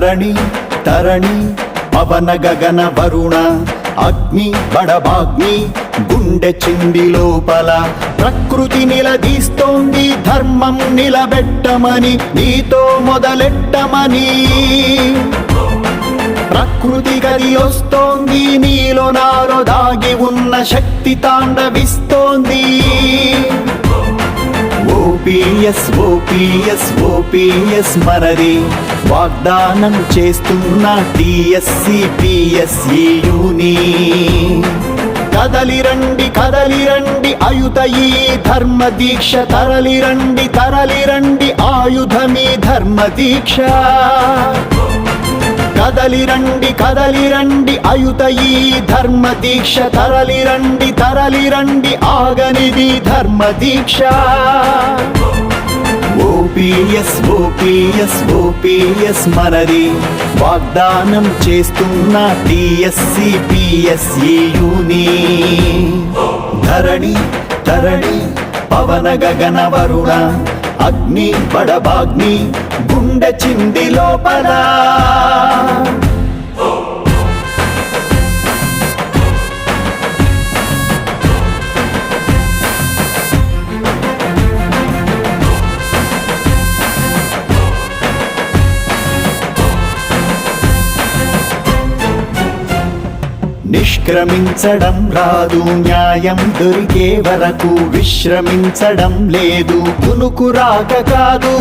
ధరణి తరణి పవన గగన వరుణ అగ్ని బడబాగ్ని గుండె చింది లోపల ప్రకృతి నిలదీస్తోంది ధర్మం నిలబెట్టమని నీతో మొదలెట్టమని. ప్రకృతి గది వస్తోంది నీలో నాలో దాగి ఉన్న శక్తి తాండవిస్తోంది. ఓపీఎస్ ఓపీఎస్ ఓపీఎస్ మనది వాగ్దానం చేస్తున్న టిఎస్సి పిఎస్ఈయుని కదలి రండి కదలి రండి అయుత ఈ ధర్మ దీక్ష తరలి రండి తరలి రండి ఆయుధమీ ధర్మ దీక్ష కదలిరండి కదలిరండి అయుత ఈ ధర్మ దీక్ష. తరలిరండి తరలిరండి ఆగనిది ధర్మ దీక్ష. ఓపీఎస్ ఓపీఎస్ ఓపీఎస్ మనది. వాగ్దానం చేస్తున్న టిఎస్సి పిఎస్ఈయుని ధరణి ధరణి పవన గగన వరుణ అగ్ని బడబాగ్ని గుండె చింది లోపల. విక్రమించడం రాదు న్యాయం దొరికే వరకు విశ్రమించడం లేదు. కునుకు రాక కాదు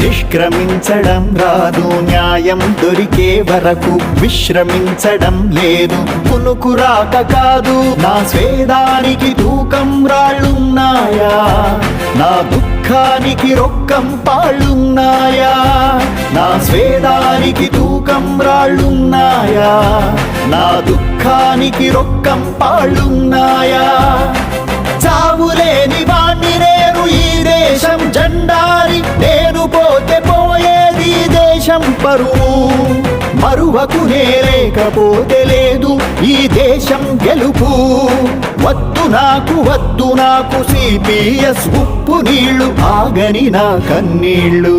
నిష్క్రమించడం రాదు న్యాయం దొరికే వరకు విశ్రమించడం లేదు. కునుకు రాక కాదు నా స్వేదానికి తూకం రాళ్ళున్నాయా? నా దుఃఖానికి రొక్కం పాళ్ళున్నాయా? నా స్వేదానికి తూ రాళ్ళున్నాయా నా దుఃఖానికి రొక్కం పాళ్ళున్నాయా? చావులేని వాణ్ణి నేను ఈ దేశం జెండారి నేను పోతే పోయేది దేశం పరువు. మరువకు లేకపోతే లేదు ఈ దేశం గెలుపు. వద్దు నాకు వద్దు నాకు సిపిఎస్ ఉప్పు నీళ్ళు ఆగని నా కన్నీళ్ళు.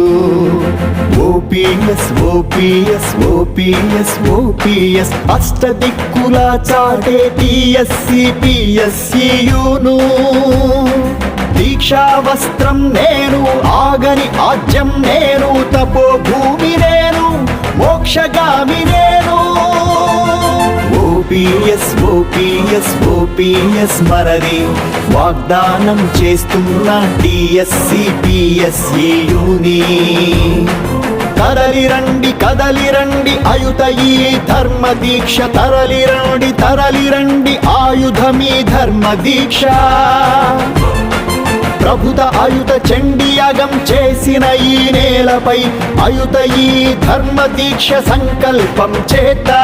ఓపీఎస్ ఓపీఎస్ ఓపీఎస్ ఓపీఎస్ అష్ట దిక్కుల చాటే టిఎస్సి పిఎస్సియును దీక్షా వస్త్రం నేను ఆగని ఆజ్యం నేను తపో భూమి నేను మోక్షగామి నేను. ఓపీఎస్ ఓపీఎస్ ఓపీఎస్ మరది వాగ్దానం చేస్తున్న టిఎస్సి పిఎస్ఈయుని తరలి రండి కదలి రండి అయుత ఈ ధర్మ దీక్ష. తరలి రండి తరలి రండి ఆయుధమీ ధర్మ దీక్ష. ప్రభుత అయుత చండియాగం చేసిన ఈ నేలపై అయుత ఈ ధర్మ దీక్ష సంకల్పం చేద్దా